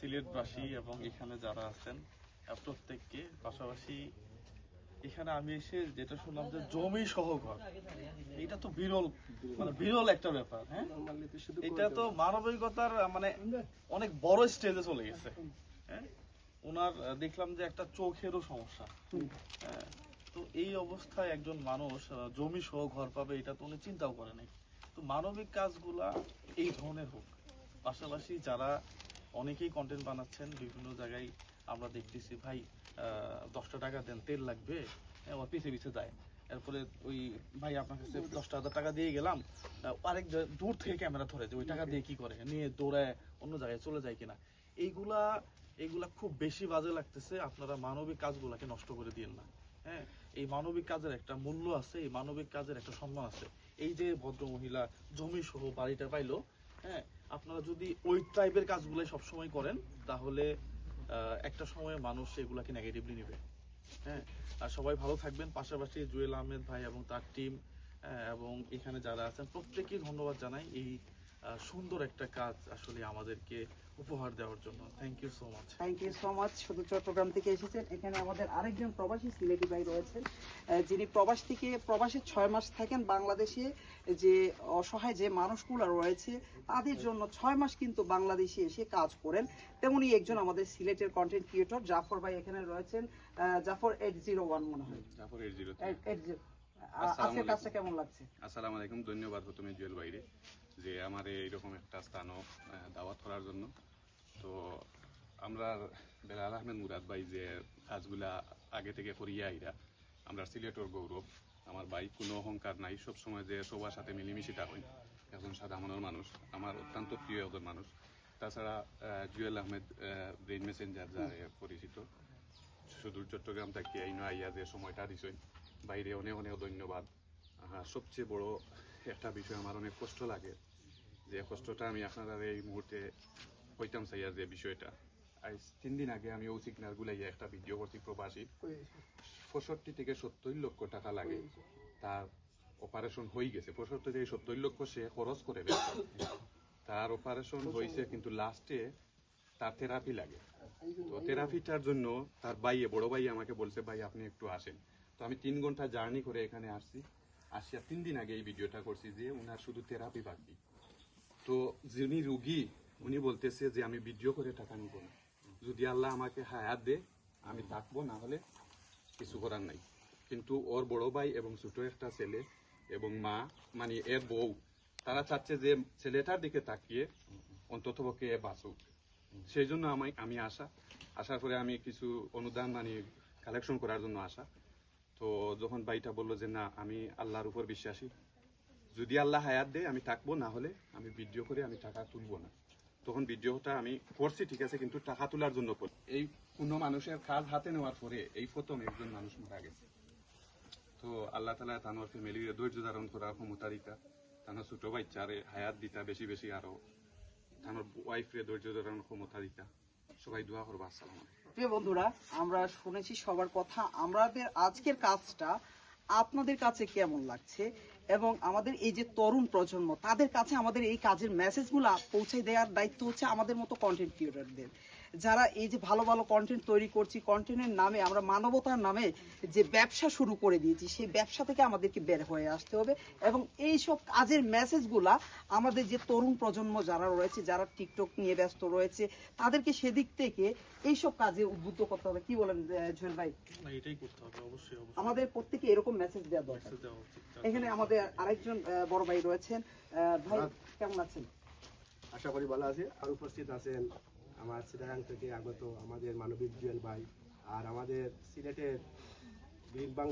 সিলেটবাসী এবং এখানে যারা আছেন প্রত্যেককে পাশাপাশি এখানে আমি এসে যেটা শুনলাম যে জমি সহ ঘর এটা তো বিরল মানে বিরল একটা ব্যাপার হ্যাঁ? এটা তো মানবিকতার মানে অনেক বড় স্টেজে চলে গেছে হ্যাঁ? ওনার দেখলাম যে একটা চোখেরও সমস্যা হ্যাঁ, তো এই অবস্থায় একজন মানুষ জমি সহ ঘর পাবে এটা তো উনি চিন্তাও করে নাই তো মানবিক কাজগুলা এই ধরনের হোক। পাশাপাশি যারা অনেকেই কন্টেন্ট বানাচ্ছেন বিভিন্ন জায়গায় আমরা দেখতেছি ভাই দশটা টাকা দেন তেল লাগবে? হ্যাঁ, ওর পিছে পিছে যায়। এরপরে ওই ভাই আপনার কাছে দশটা হাজার টাকা দিয়ে গেলাম আরেক দূর থেকে ক্যামেরা ধরে যে ওই টাকা দিয়ে কি করে? নিয়ে দৌড়ায় অন্য জায়গায় চলে যায় কিনা? এইগুলা এইগুলা খুব বেশি বাজে লাগতেছে আপনারা মানবিক কাজগুলাকে নষ্ট করে দিয়েন না। হ্যাঁ এই মানবিক কাজের একটা মূল্য আছে এই মানবিক কাজের একটা সম্মান আছে। এই যে ভদ্র মহিলা জমি সহ বাড়িটা পাইলো হ্যাঁ আপনারা যদি ওই টাইপের কাজগুলো সবসময় করেন, তাহলে একটা সময় মানুষ এগুলাকে নেগেটিভলি নেবে। হ্যাঁ আর সবাই ভালো থাকবেন। পাশাপাশি জুয়েল আহমেদ ভাই এবং তার টিম এবং এখানে যারা আছেন প্রত্যেকেই ধন্যবাদ জানাই এই সুন্দর একটা কাজ আসলে আমাদেরকে উপহার দেওয়ার জন্য। Thank you so much thank you so much শুধু চট্টগ্রাম থেকে এসেছেন। এখানে আমাদের আরেকজন প্রবাসী সিলেটি ভাই রয়েছেন যিনি প্রবাস থেকে প্রবাসে ছয় মাস থাকেন বাংলাদেশে। যে অসহায় যে মানুষগুলো রয়েছে তাদের জন্য ছয় মাস কিন্তু বাংলাদেশে এসে কাজ করেন। তেমনি একজন আমাদের সিলেটের কন্টেন্ট ক্রিয়েটর জাফর ভাই এখানে রয়েছেন আহ, জাফর এইট জিরো ওয়ান মনে হয়। Jafar eight zero eight zero আসসালামু আজকের কেমন লাগছে? আসসালামু আলাইকুম ধন্যবাদ প্রথমে জুয়েল বাইরে যে আমার এইরকম একটা স্থানও দাওয়াত করার জন্য। তো আমরা বেলাল আহমেদ মুরাদ ভাই যে কাজগুলা আগে থেকে করিয়া আইরা আমরা সিলেটর গৌরব আমার ভাই কোনো অহংকার নাই সব সময় যে সবার সাথে মিলিমিশি থাকেন একজন সাধারণের মানুষ আমার অত্যন্ত প্রিয় একজন মানুষ। তাছাড়া জুয়েল আহমেদ ব্রেইন মেসেঞ্জার যা পরিচিত সুদূর চট্টগ্রাম থেকে আইনো আইয়া যে সময়টা দিছেন বাইরে অনেক অনেক ধন্যবাদ। সবচেয়ে বড় একটা বিষয় আমার অনেক কষ্ট লাগে, যে কষ্টটা আমি আপনারা এই মুহূর্তে হইতাম চাইয়া যে বিষয়টা। আজ তিন দিন আগে আমি ও সিগনাল গুলাইয়া একটা ভিডিও করছি প্রবাসী। পঁয়ষট্টি থেকে সত্তর লক্ষ টাকা লাগে। তার অপারেশন হয়ে গেছে। পঁয়ষট্টি থেকে সত্তর লক্ষ সে খরচ করে ফেলছে। তার অপারেশন হয়েছে কিন্তু লাস্টে তার থেরাপি লাগে। তো থেরাপিটার জন্য তার ভাইয়ে, বড় ভাই আমাকে বলছে, ভাই, আপনি একটু আসেন। তো আমি তিন ঘণ্টা জার্নি করে এখানে আসছি। আসিয়া তিন দিন আগে এই ভিডিওটা করছি যে ওনার শুধু থেরাপি বাকি। তো যিনি রুগী, উনি বলতেছে যে আমি ভিডিও করে টাকা নিব না। যদি আল্লাহ আমাকে হায়াত দে, আমি থাকব, না হলে কিছু করার নাই। কিন্তু ওর বড় ভাই এবং ছোট একটা ছেলে এবং মা মানে এর বউ, তারা চাচ্ছে যে ছেলেটার দিকে তাকিয়ে অন্তত পক্ষে এ বাঁচুক। সেই জন্য আমি আমি আসা। আসার পরে আমি কিছু অনুদান মানে কালেকশন করার জন্য আসা। তো যখন ভাইটা বলল যে, না, আমি আল্লাহর উপর বিশ্বাসী, যদি আল্লাহ হায়াত দেয়, আমি থাকব, না হলে আমি ভিডিও করে আমি টাকা তুলবো না। তখন ভিডিওটা আমি করছি, ঠিক আছে, কিন্তু টাকা তোলার জন্য করি। এই কোনো মানুষের কাজ হাতে নেওয়ার পরে এই প্রথম একজন মানুষ মারা গেছে। তো আল্লাহ তালা তানোর ফ্যামিলির ধৈর্য ধারণ করার ক্ষমতা দিতা তানোর ছোট বাচ্চারে হায়াত দিতা বেশি বেশি আরও তানোর ওয়াইফরে ধৈর্য ধারণ ক্ষমতা দিতা সবাই দোয়া করব আসসালাম প্রিয় বন্ধুরা, আমরা শুনেছি সবার কথা। আমাদের আজকের কাজটা আপনাদের কাছে কেমন লাগছে? এবং আমাদের এই যে তরুণ প্রজন্ম, তাদের কাছে আমাদের এই কাজের মেসেজগুলো পৌঁছে দেওয়ার দায়িত্ব হচ্ছে আমাদের মতো কন্টেন্ট ক্রিয়েটরদের যারা এই যে ভালো ভালো কন্টেন্ট তৈরি করছি কন্টেন্টের নামে আমরা মানবতার নামে যে ব্যবসা শুরু করে দিয়েছি সেই ব্যবসা থেকে আমাদেরকে বের হয়ে আসতে হবে এবং এই সব কাজের মেসেজগুলা আমাদের যে তরুণ প্রজন্ম যারা রয়েছে যারা টিকটক নিয়ে ব্যস্ত রয়েছে তাদেরকে সেদিক থেকে এইসব কাজে উদ্বুদ্ধ করতে হবে। কি বলেন জুয়েল ভাই? এটাই করতে হবে অবশ্যই অবশ্যই। আমাদের প্রত্যেকে এরকম মেসেজ দেওয়া দরকার। এখানে আমাদের আরেকজন বড় ভাই রয়েছেন। আহ, ভাই কেমন আছেন? আশা করি ভালো আছে। আর উপস্থিত আছেন আমার চিটাগাং থেকে আগত আমাদের মানবিক জুয়েল ভাই আর আমাদের সিলেটের বাংলা